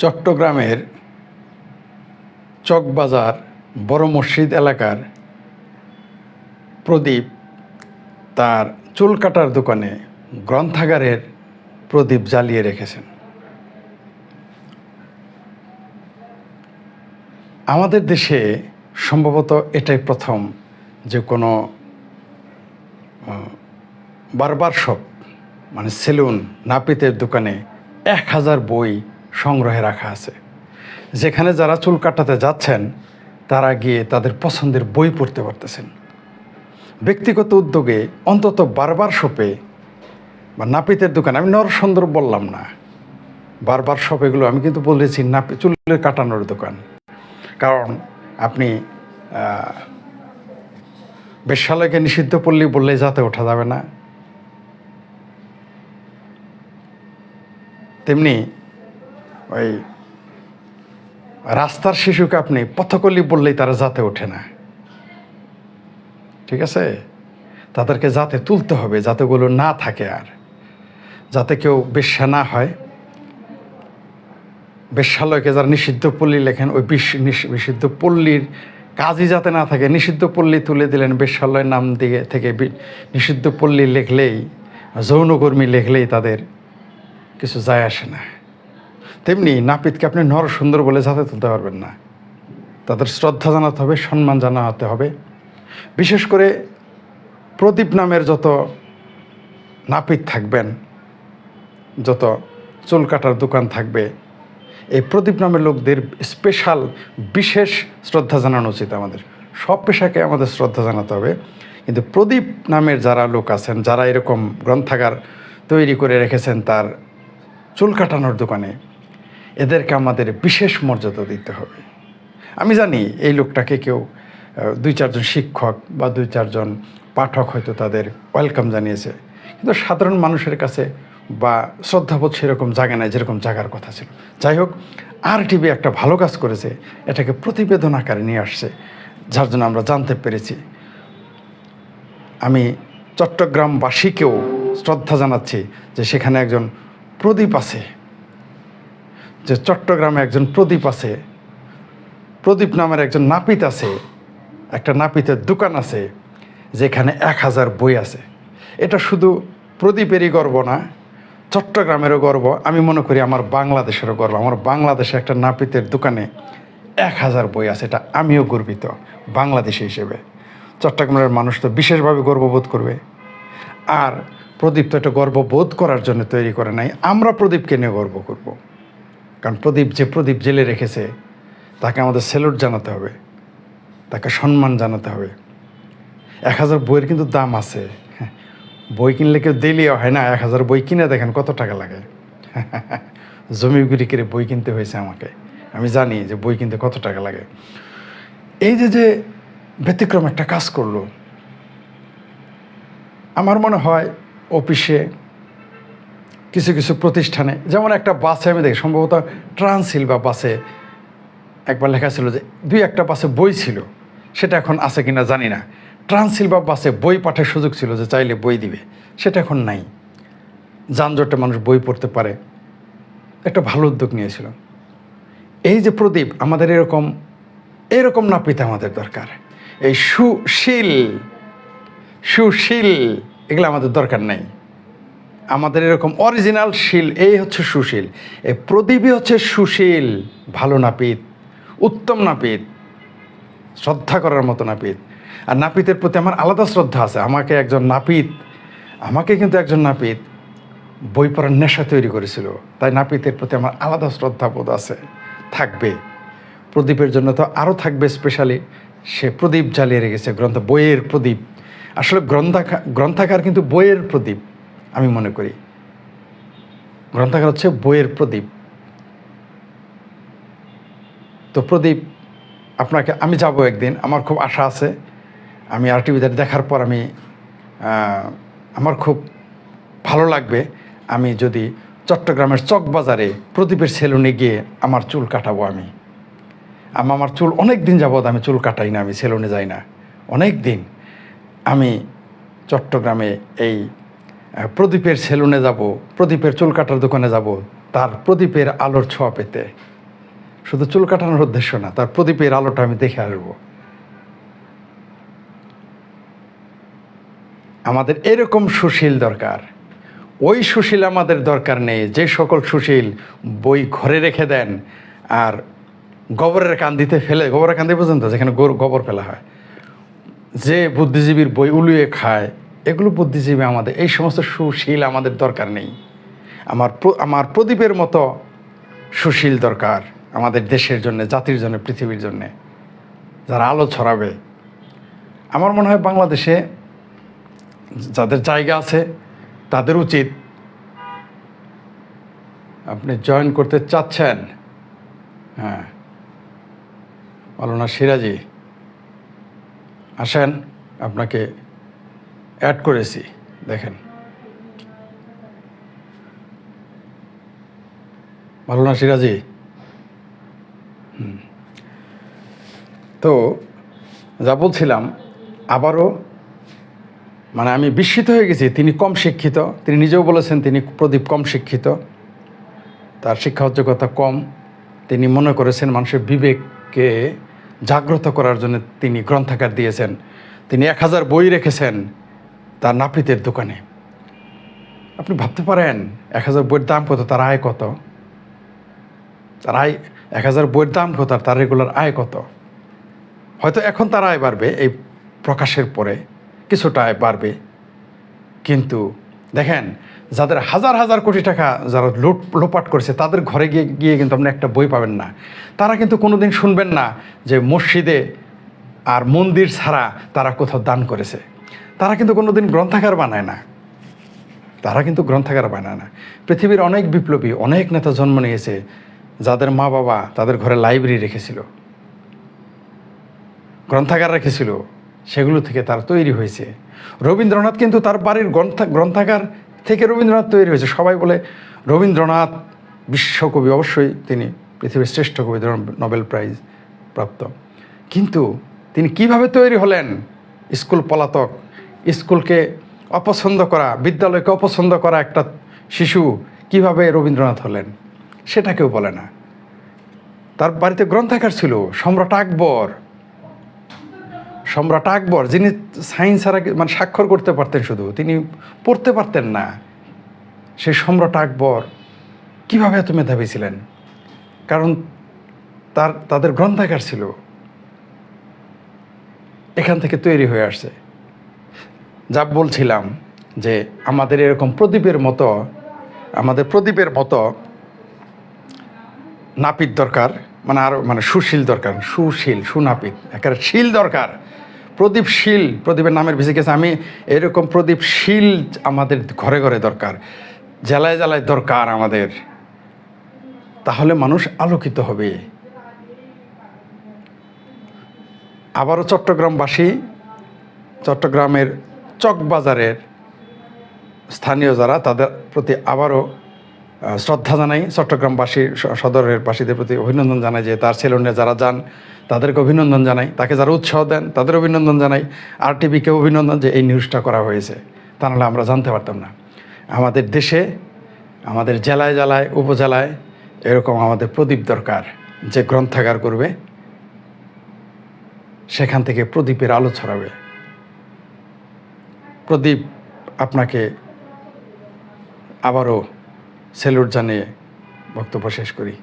চট্টগ্রামের চকবাজার বড় মসজিদ এলাকার প্রদীপ তার চুল কাটার দোকানে গ্রন্থাগারের প্রদীপ জ্বালিয়ে রেখেছেন। আমাদের দেশে সম্ভবত এটাই প্রথম যে কোনো বারবার শপ মানে সেলুন, নাপিতের দোকানে এক হাজার বই সংগ্রহে রাখা আছে। যেখানে যারা চুল কাটাতে যাচ্ছেন, তারা গিয়ে তাদের পছন্দের বই পড়তে পারতেছেন। ব্যক্তিগত উদ্যোগে অন্তত বারবার শপে বা নাপিতের দোকান, আমি নরসুন্দর বললাম না। বারবার শপ এগুলো আমি কিন্তু বলেছি, নাপি, চুলের কাটানোর দোকান। কারণ আপনি বেশ্যালয়কে নিষিদ্ধ পল্লী বললে যাতে ওঠা যাবে না। তেমনি ওই রাস্তার শিশুকে আপনি পথকলি বললেই তারা যাতে ওঠে না। ঠিক আছে? তাদেরকে যাতে তুলতে হবে, যাতে ওগুলো না থাকে আর। যাতে কেউ বেশ্যা না হয়। বেশ্যালয়কে যারা নিষিদ্ধ পল্লী লেখেন, ওই নিষিদ্ধ পল্লীর কাজই যাতে না থাকে, নিষিদ্ধ পল্লী তুলে দিলেন বেশ্যালয়ের নাম দিয়ে থেকে নিষিদ্ধ পল্লী লেখলেই, যৌনকর্মী লেখলেই তাদের কিছু যায় আসে না। তেমনি নাপিতকে আপনি নর সুন্দর বলে যাতে তুলতে পারবেন না। তাদের শ্রদ্ধা জানাতে হবে, সম্মান জানাতে হবে। বিশেষ করে প্রদীপ নামের যত নাপিত থাকবেন, যত চুল কাটার দোকান থাকবে, এই প্রদীপ নামের লোকদের স্পেশাল বিশেষ শ্রদ্ধা জানানো উচিত আমাদের। সব পেশাকে আমাদের শ্রদ্ধা জানাতে হবে। কিন্তু প্রদীপ নামের যারা লোক আছেন, যারা এরকম গ্রন্থাগার তৈরি করে রেখেছেন তার চুল কাটানোর দোকানে এদেরকে আমাদের বিশেষ মর্যাদা দিতে হবে। আমি জানি এই লোকটাকে কেউ দুই চারজন শিক্ষক বা দুই চারজন পাঠক হয়তো তাদের ওয়েলকাম জানিয়েছে। কিন্তু সাধারণ মানুষের কাছে বা শ্রদ্ধাবোধ সেরকম জাগে না যেরকম জাগার কথা ছিল। যাই হোক আর টিভি একটা ভালো কাজ করেছে, এটাকে প্রতিবেদন আকারে নিয়ে আসছে, যার জন্য আমরা জানতে পেরেছি। আমি চট্টগ্রামবাসীকেও শ্রদ্ধা জানাচ্ছি যে সেখানে একজন প্রদীপ আছে। যে চট্টগ্রামে একজন প্রদীপ আছে, প্রদীপ নামের একজন নাপিত আছে, একটা নাপিতের দোকান আছে, যেখানে এক হাজার বই আছে। এটা শুধু প্রদীপেরই গর্ব না, চট্টগ্রামেরও গর্ব। আমি মনে করি আমার বাংলাদেশেরও গর্ব। আমার বাংলাদেশে একটা নাপিতের দোকানে এক হাজার বই আছে, এটা আমিও গর্বিত, বাংলাদেশি হিসেবে। চট্টগ্রামের মানুষ তো বিশেষভাবে গর্ববোধ করবে। আর প্রদীপ তো এটা গর্ববোধ করার জন্য তৈরি করে নাই। আমরা প্রদীপকে নিয়ে গর্ব করব। কারণ প্রদীপ যে প্রদীপ জেলে রেখেছে, তাকে আমাদের সেলুট জানাতে হবে, তাকে সম্মান জানাতে হবে। এক হাজার বইয়ের কিন্তু দাম আছে। বই কিনলে কেউ দিলেও হয় না, এক হাজার বই কিনে দেখেন কত টাকা লাগে। জমি গুড়ি করে বই কিনতে হয়েছে আমাকে। আমি জানি যে বই কিনতে কত টাকা লাগে। এই যে যে ব্যতিক্রম একটা কাজ করল, আমার মনে হয় অফিসে কিছু কিছু প্রতিষ্ঠানে, যেমন একটা বাসে আমি দেখি, সম্ভবত ট্রান্সিল বা বাসে একবার লেখা ছিল যে দুই একটা বাসে বই ছিল, সেটা এখন আছে কিনা জানি না। ট্রান্সিল বা বাসে বই পাঠের সুযোগ ছিল যে চাইলে বই দিবে, সেটা এখন নাই। যানজটে মানুষ বই পড়তে পারে। একটা ভালো উদ্যোগ নিয়েছিল এই যে প্রদীপ, আমাদের এরকম এরকম না নাপিত আমাদের দরকার। এই সুশীল সুশীল, এগুলো আমাদের দরকার নেই। আমাদের এরকম অরিজিনাল শিল, এই হচ্ছে সুশীল। এই প্রদীপই হচ্ছে সুশীল, ভালো নাপিত, উত্তম নাপিত, শ্রদ্ধা করার মতো নাপিত। আর নাপিতের প্রতি আমার আলাদা শ্রদ্ধা আছে। আমাকে একজন নাপিত, আমাকে কিন্তু একজন নাপিত বই পড়ার নেশা তৈরি করেছিল। তাই নাপিতের প্রতি আমার আলাদা শ্রদ্ধাবোধ আছে। থাকবে। প্রদীপের জন্য তো আরও থাকবে স্পেশালি সে প্রদীপ জ্বালিয়ে রেখেছে, গ্রন্থ, বইয়ের প্রদীপ। আসলে গ্রন্থাগার গ্রন্থাগার কিন্তু বইয়ের প্রদীপ। আমি মনে করি। গ্রন্থাগার হচ্ছে বইয়ের প্রদীপ। তো প্রদীপ, আপনাকে, আমি যাব একদিন, আমার খুব আশা আছে। আমি আর টিভিতে দেখার পর আমি আমার খুব ভালো লাগবে। আমি যদি চট্টগ্রামের চকবাজারে প্রদীপের সেলুনে গিয়ে আমার চুল কাটাবো আমি। আমি, আমার চুল অনেক দিন যাবৎ আমি চুল কাটাই না, আমি সেলুনে যাই না। অনেক দিন আমি চট্টগ্রামে এই প্রদীপের সেলুনে যাব, প্রদীপের চুল কাটার দোকানে যাব, তার প্রদীপের আলোর ছোঁয়া পেতে। শুধু চুল কাটানোর উদ্দেশ্য না, তার প্রদীপের আলোটা আমি দেখে আসব। আমাদের এরকম সুশীল দরকার। ওই সুশীল আমাদের দরকার নেই, যে সকল সুশীল বই ঘরে রেখে দেন আর গোবরের কান্দিতে ফেলে, গোবরের কান্দি পর্যন্ত, যেখানে গোবর ফেলা হয়। যে বুদ্ধিজীবীর বই উলুয়ে খায় এগুলো বুদ্ধিজীবী আমাদের, এই সমস্ত সুশীল আমাদের দরকার নেই। আমার আমার প্রদীপের মতো সুশীল দরকার আমাদের দেশের জন্য, জাতির জন্য, পৃথিবীর জন্যে। যারা আলো ছড়াবে, আমার মনে হয় বাংলাদেশে যাদের জায়গা আছে, তাদের উচিত আপনি জয়েন করতে চাচ্ছেন। হ্যাঁ। না সিরাজি, আসেন আপনাকে অ্যাড করেছি, দেখেন। ভালো না, সিরাজি? তো, যা বলছিলাম, আবারও মানে আমি বিস্মিত হয়ে গেছি, তিনি কম শিক্ষিত, তিনি নিজেও বলেছেন তিনি প্রদীপ কম শিক্ষিত, তার শিক্ষা যোগ্যতা কম, তিনি মনে করেছেন মানুষের বিবেককে জাগ্রত করার জন্য তিনি গ্রন্থাগার দিয়েছেন, তিনি এক হাজার বই রেখেছেন তার নাপিতের দোকানে। আপনি ভাবতে পারেন, এক হাজার বইয়ের দাম কত, তার আয় কত? তার আয়, এক হাজার বইয়ের দাম কত তার রেগুলার আয় কত? হয়তো এখন তার আয় বাড়বে, এই প্রকাশের পরে কিছুটা আয় বাড়বে। কিন্তু দেখেন, যাদের হাজার হাজার কোটি টাকা যারা লুট, লোপাট করেছে, তাদের ঘরে গিয়ে গিয়ে কিন্তু আপনি একটা বই পাবেন না। তারা কিন্তু কোনোদিন শুনবেন না যে মসজিদে আর মন্দির ছাড়া তারা কোথাও দান করেছে। তারা কিন্তু কোনোদিন গ্রন্থাগার বানায় না। তারা কিন্তু গ্রন্থাগার বানায় না। পৃথিবীর অনেক বিপ্লবী, অনেক নেতা জন্ম নিয়েছে, যাদের মা বাবা তাদের ঘরে লাইব্রেরি রেখেছিল। গ্রন্থাগার রেখেছিল, সেগুলো থেকে তার তৈরি হয়েছে। রবীন্দ্রনাথ কিন্তু তার বাড়ির গ্রন্থা, গ্রন্থাগার থেকে রবীন্দ্রনাথ তৈরি হয়েছে। সবাই বলে রবীন্দ্রনাথ বিশ্বকবি, অবশ্যই তিনি পৃথিবীর শ্রেষ্ঠ কবি নোবেল প্রাইজ প্রাপ্ত। কিন্তু তিনি কীভাবে তৈরি হলেন? স্কুল পলাতক স্কুলকে অপছন্দ করা, বিদ্যালয়কে অপছন্দ করা একটা শিশু কীভাবে রবীন্দ্রনাথ হলেন, সেটা কেউ বলে না। তার বাড়িতে গ্রন্থাগার ছিল, সম্রাট আকবর। সম্রাট আকবর, যিনি সাইন্স ছাড়া মানে স্বাক্ষর করতে পারতেন শুধু, তিনি পড়তে পারতেন না। সেই সম্রাট আকবর কীভাবে এত মেধাবী ছিলেন? কারণ তার তাদের গ্রন্থাগার ছিল। এখান থেকে তৈরি হয়ে আসছে। যা বলছিলাম যে আমাদের এরকম প্রদীপের মতো, আমাদের প্রদীপের মতো নাপিত দরকার মানে আরও মানে সুশীল দরকার, সুশীল, সুনাপিত, একেবারে শীল দরকার। প্রদীপ শীল, প্রদীপের নামের বেশি গেছে। আমি এরকম প্রদীপ শীল আমাদের ঘরে ঘরে দরকার জেলায় জেলায় দরকার আমাদের। তাহলে মানুষ আলোকিত হবে। আবারও চট্টগ্রামবাসী, চট্টগ্রামের চকবাজারের স্থানীয় যারা, তাদের প্রতি আবারও শ্রদ্ধা জানাই। চট্টগ্রামবাসী সদরের বাসীদের প্রতি অভিনন্দন জানাই যে তার ছেলেনে যারা যান, তাদেরকে অভিনন্দন জানাই। তাকে যারা উৎসাহ দেন, তাদের অভিনন্দন জানাই। আর টিভিকে অভিনন্দন যে এই নিউজটা করা হয়েছে। তা নাহলে আমরা জানতে পারতাম না। আমাদের দেশে, আমাদের জেলায় জেলায়, উপজেলায় এরকম আমাদের প্রদীপ দরকার। যে গ্রন্থাগার করবে, সেখান থেকে প্রদীপের আলো ছড়াবে। প্রদীপ আপনাকে আবারও সেলুট জানিয়ে বক্তব্য শেষ করি।